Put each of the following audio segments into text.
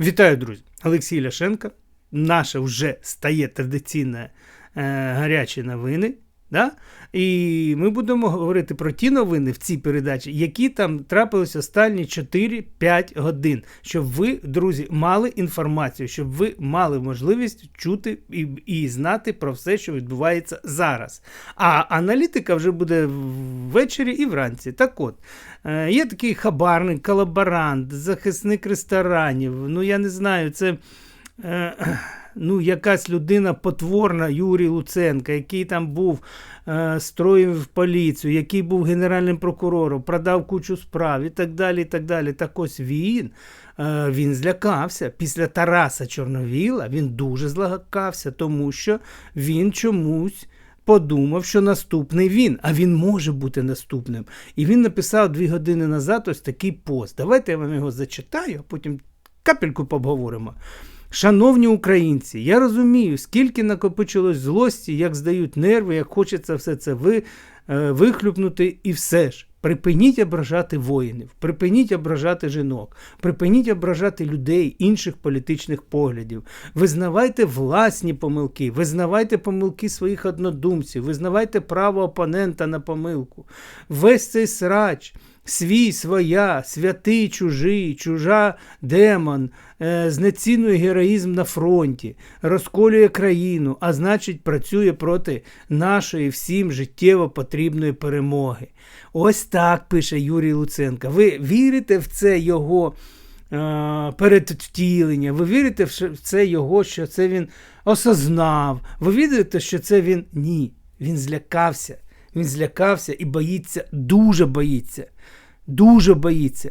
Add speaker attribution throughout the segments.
Speaker 1: Вітаю, друзі! Олексій Ляшенко. Наше вже стає традиційне е, гарячі новини. Да? І ми будемо говорити про ті новини в цій передачі, які там трапились останні 4-5 годин, щоб ви, друзі, мали інформацію, щоб ви мали можливість чути і, і знати про все, що відбувається зараз. А аналітика вже буде ввечері і вранці. Так от, е, є такий хабарник, колаборант, захисник ресторанів. Ну, я не знаю, це. Е, ну, якась людина потворна Юрій Луценко, який там був, е, строїв поліцію, який був генеральним прокурором, продав кучу справ і так далі. і Так далі. Так ось він е, він злякався. Після Тараса Чорновіла він дуже злякався, тому що він чомусь. Подумав, що наступний він, а він може бути наступним. І він написав дві години назад ось такий пост. Давайте я вам його зачитаю, а потім капельку поговоримо. Шановні українці, я розумію, скільки накопичилось злості, як здають нерви, як хочеться все це ви, е, вихлюпнути, і все ж. Припиніть ображати воїнів, припиніть ображати жінок, припиніть ображати людей інших політичних поглядів. Визнавайте власні помилки, визнавайте помилки своїх однодумців, визнавайте право опонента на помилку. Весь цей срач. Свій, своя, святий, чужий, чужа демон, е, знецінує героїзм на фронті, розколює країну, а значить, працює проти нашої всім життєво потрібної перемоги. Ось так пише Юрій Луценко. Ви вірите в це його е, передвтілення, ви вірите в це його, що це він осознав. Ви вірите, що це він ні. Він злякався. Він злякався і боїться, дуже боїться. Дуже боїться.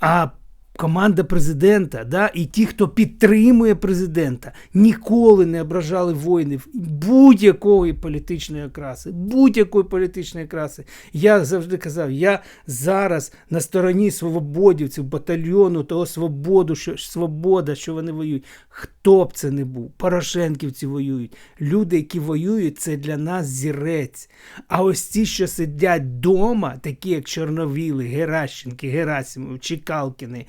Speaker 1: А команда президента, да, і ті, хто підтримує президента, ніколи не ображали воїнів будь-якої політичної окраси. Будь-якої політичної окраси. Я завжди казав, я зараз на стороні свободівців, батальйону того свободу, що свобода, що вони воюють. Хто б це не був? Порошенківці воюють. Люди, які воюють, це для нас зірець. А ось ті, що сидять вдома, такі як Чорновіли, Геращенки, Герасимов, Чекалкіни,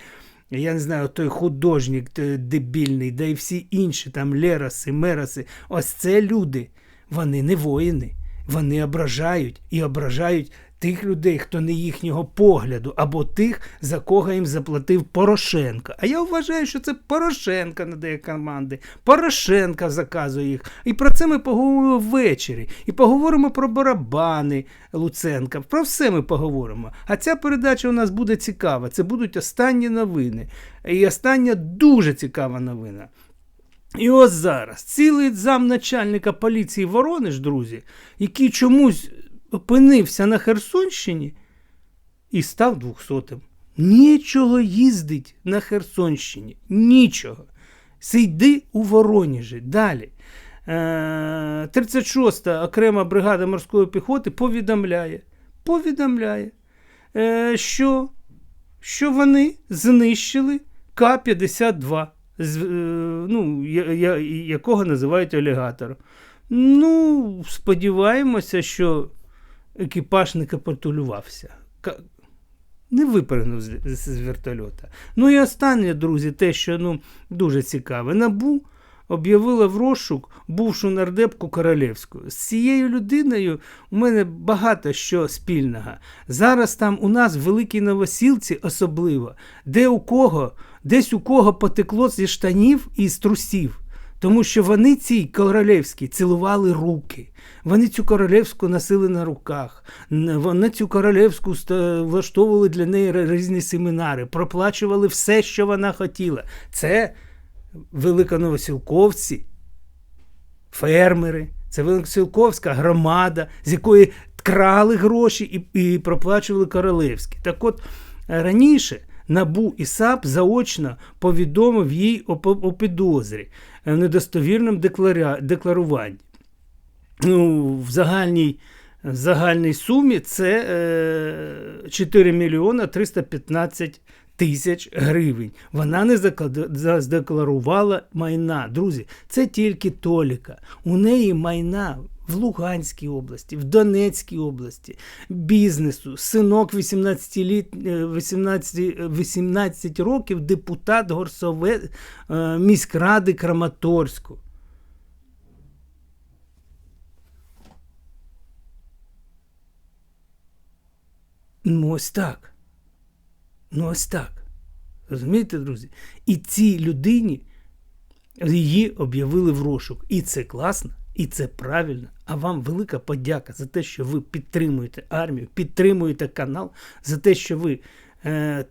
Speaker 1: я не знаю, той художник дебільний, да і всі інші, там Лераси, Мераси, ось це люди. Вони не воїни. Вони ображають і ображають тих людей, хто не їхнього погляду, або тих, за кого їм заплатив Порошенко. А я вважаю, що це Порошенко надає команди, Порошенко заказує їх. І про це ми поговоримо ввечері. І поговоримо про барабани Луценка. Про все ми поговоримо. А ця передача у нас буде цікава. Це будуть останні новини. І остання дуже цікава новина. І ось зараз цілий замначальника поліції Воронеж, друзі, який чомусь опинився на Херсонщині і став двохсотим. Нічого їздить на Херсонщині. Нічого. Сиди у Воронежі. Далі. 36-та е, окрема бригада морської піхоти повідомляє, повідомляє, е, що що вони знищили К-52, е, ну, якого називають алігатором. Ну, сподіваємося, що екіпаж не капітулювався. Не випрыгнув з, з вертольота. Ну і останнє, друзі, те, що ну, дуже цікаве. Набу об'явила в розшук бувшу нардепку Королевську. З цією людиною у мене багато що спільного. Зараз там у нас в Великій Новосілці особливо, де у кого, десь у кого потекло зі штанів і з трусів. Тому що вони цій королевській цілували руки. Вони цю королевську носили на руках. Вони цю королевську влаштовували для неї різні семінари, проплачували все, що вона хотіла. Це великоновосілковці, фермери, це великосілковська громада, з якої крали гроші і, і проплачували королевські. Так от раніше. Набу і САП заочно повідомив їй о підозрі в недостовірному декларуванні. Ну, В загальній в загальній сумі це 4 мільйона 315 тисяч гривень. Вона не задекларувала майна. Друзі, це тільки Толіка. У неї майна в Луганській області, в Донецькій області, бізнесу, синок 18, літ, е, 18, е, 18 років, депутат Горсове е, міськради Краматорську. Ну, ось так. Ну, ось так. Розумієте, друзі? І цій людині її об'явили в розшук. І це класно, і це правильно. А вам велика подяка за те, що ви підтримуєте армію, підтримуєте канал, за те, що ви е,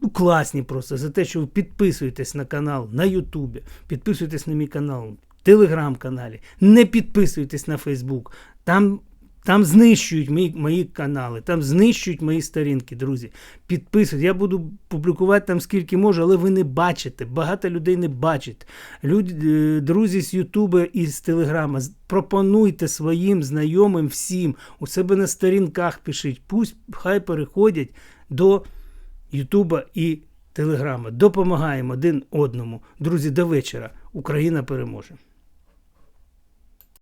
Speaker 1: ну, класні просто, за те, що ви підписуєтесь на канал на Ютубі, підписуєтесь на мій канал Телеграм-каналі, не підписуєтесь на Фейсбук. Там там знищують мої, мої канали, там знищують мої сторінки, друзі. Підписуйтесь. Я буду публікувати там скільки можу, але ви не бачите. Багато людей не бачать. Люди, е, друзі з Ютуба і з Телеграма, пропонуйте своїм знайомим всім у себе на сторінках пишіть. Пусть хай переходять до Ютуба і Телеграма. Допомагаємо один одному. Друзі, до вечора. Україна переможе.